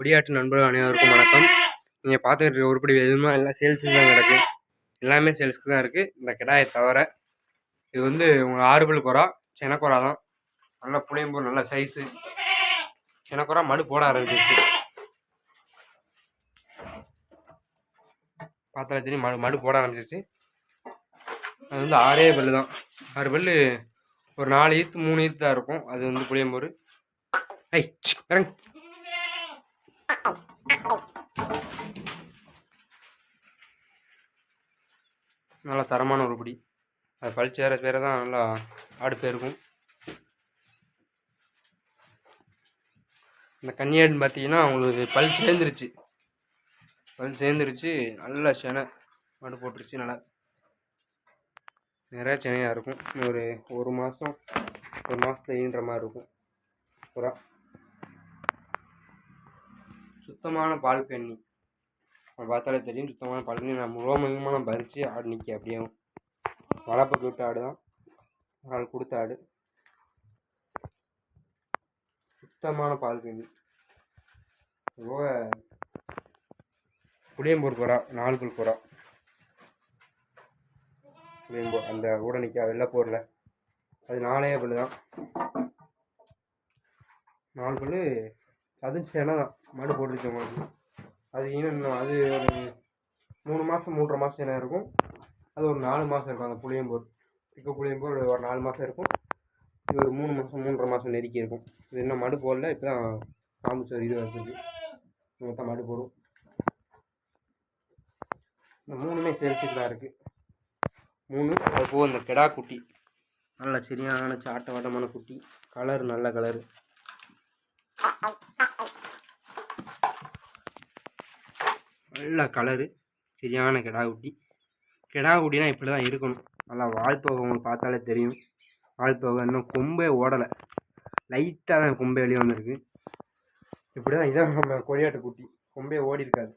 கொடியாட்டு நண்பர்கள் அனைவருக்கும் வணக்கம். நீங்கள் பார்த்துக்கிட்டு இருக்க உருப்படி எதுவுமே எல்லாம் சேல்ஸுக்கு தான் கிடக்கு. எல்லாமே சேல்ஸுக்கு தான் இருக்குது இந்த கிடாயை தவிர இது வந்து உங்கள் ஆறுபல் குறா செனக்குறா தான். நல்ல புளியம்பூர் நல்ல சைஸு செனக்குறா மடு போட ஆரம்பிச்சிருச்சு. பார்த்தாலே தண்ணி மடு மடு போட ஆரம்பிச்சிருச்சு. அது வந்து ஆறே பல்லு தான். ஆறு பல்லு ஒரு நாலு ஈத்து மூணு ஈத்து தான் இருக்கும். அது வந்து புளியம்பூர். ஐ இறங்கு. நல்லா தரமான உருப்படி அது பழிச்சு வேற பேர தான் நல்லா ஆடு போயிருக்கும் இந்த கன்னியாடுன்னு பார்த்தீங்கன்னா உங்களுக்கு பல் சேர்ந்துருச்சு. பல் சேர்ந்துருச்சு நல்ல செனை மாடு போட்டுருச்சு நல்லா. நிறையா செனையாக இருக்கும். ஒரு ஒரு மாதம் ஒரு மாதத்துல ஈன்ற மாதிரி இருக்கும். புறா. சுத்தமான பால் கண்ணி. அதை பார்த்தாலே தெரியும் சுத்தமான பால் கண்ணி. நான் ரோமங்கமாக நான் பறித்து ஆடு நிற்க அப்படியே வளர்ப்புக்கு விட்ட ஆடு தான் ஒரு ஆள் கொடுத்த ஆடு. சுத்தமான பால் கண்ணி. போக புளியம்பூர் புறா நாலு புறா. புளியம்பூர் அந்த ஊட நிற்க வெள்ளைப்பூரில் அது நாளே அப்படி தான் நாலு புல் அதுவும் செனை தான். மாடு போட்டுருச்சு உங்களுக்கு அது இன்னும் இன்னும் அது ஒரு மூணு மாதம் மூன்றரை மாதம் செனை இருக்கும்? அது ஒரு நாலு மாதம் இருக்கும் அந்த புளியம்பூர் இப்போ புளியம்பூர் ஒரு நாலு மாதம் இருக்கும். இது ஒரு மூணு மாதம் மூன்றரை மாதம் நெருக்கி இருக்கும். இது இன்னும் மடு போடல இப்போ தான் காமிச்சோர் இது வருது மொத்தம் மடு போடும் இந்த மூணுமே சேல்ஸுக்கு தான் இருக்குது மூணு அது போக இந்த கெடா குட்டி. நல்ல சரியான சாட்ட வட்டமான குட்டி. கலர் நல்ல கலரு நல்ல கலரு சரியான கிடா குட்டி. கிடா குட்டினா இப்படி தான் இருக்கணும். நல்லா வாழ்த்தோகை உங்களுக்கு பார்த்தாலே தெரியும். வாழ்த்தோகை இன்னும் கொம்பே ஓடலை. லைட்டாக தான் கொம்பே வெளியே வந்திருக்கு. இப்படி தான் இதான் நம்ம கொடியாட்டு குட்டி. கொம்பே ஓடி இருக்காது.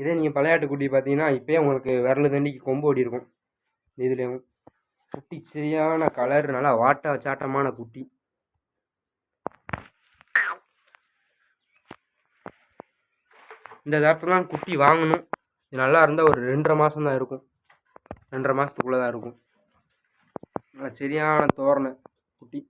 இதே நீங்கள் பழையாட்டு குட்டி பார்த்தீங்கன்னா இப்போயே உங்களுக்கு விரல் தண்டிக்கு கொம்பு ஓடி இருக்கும். இதுலேயும் குட்டி சரியான கலர் நல்லா வாட்டா சாட்டமான குட்டி. இந்த நேரத்துலாம் குட்டி வாங்கணும். இது நல்லா இருந்தால் ஒரு ரெண்டரை மாதம் தான் இருக்கும். ரெண்டரை மாதத்துக்குள்ளே தான் இருக்கும். நல்லா சரியான தோரணை குட்டி.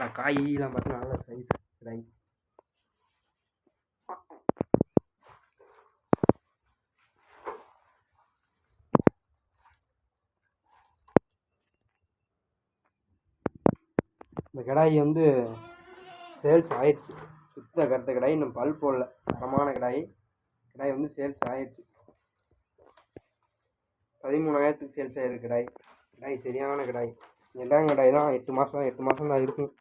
நல்லா பார்த்தா நல்ல சைஸ் ரைஸ் இந்த கடாய் வந்து சேல்ஸ் ஆயிடுச்சு. சுத்த கருத்த கடாய் இன்னும் பல் போடல. தரமான கடாய். கடாய் வந்து சேல்ஸ் ஆயிடுச்சு. பதிமூணாயிரத்துக்கு சேல்ஸ் ஆயிருக்கு கடாய். கடாய் சரியான கடாய். இளங்கடாய் தான். எட்டு மாதம் எட்டு மாதம் தான் இருக்கும்.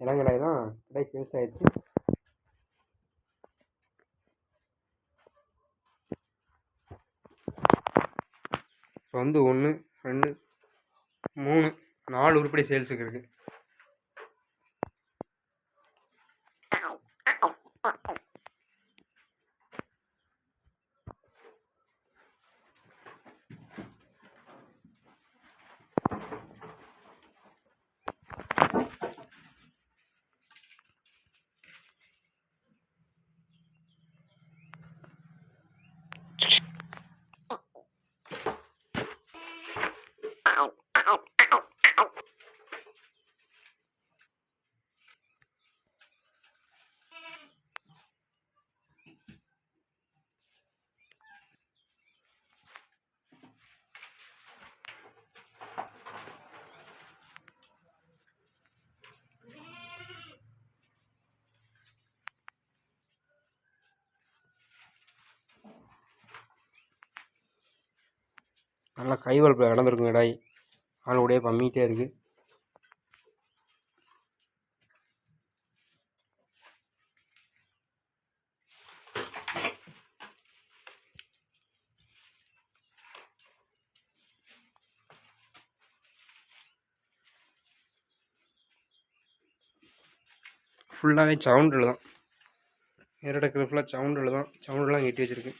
இளங்கடாய் தான் கடாய் சேல்ஸ் ஆயிடுச்சு. இப்போ வந்து ஒன்று ரெண்டு மூணு நாலு உருப்படி சேல்ஸுக்கு இருக்குது நல்லா கை வளப்பில் கிடந்திருக்கும் கடாய் ஆள் உடைய பம்மிகிட்டே இருக்குது ஃபுல்லாகவே சவுண்டில் தான். ஏறடக்கில் ஃபுல்லாக சவுண்டில் தான் சவுண்டெலாம் கட்டி வச்சுருக்கு.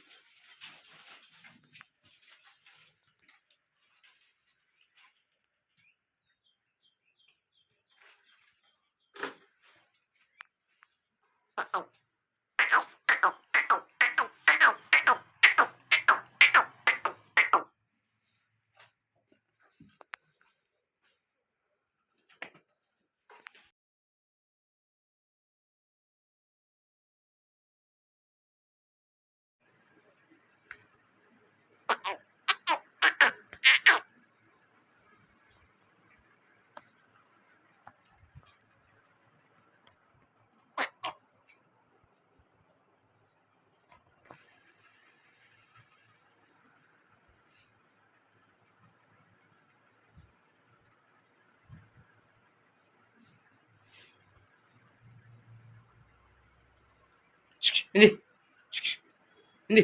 இந்தி இந்தி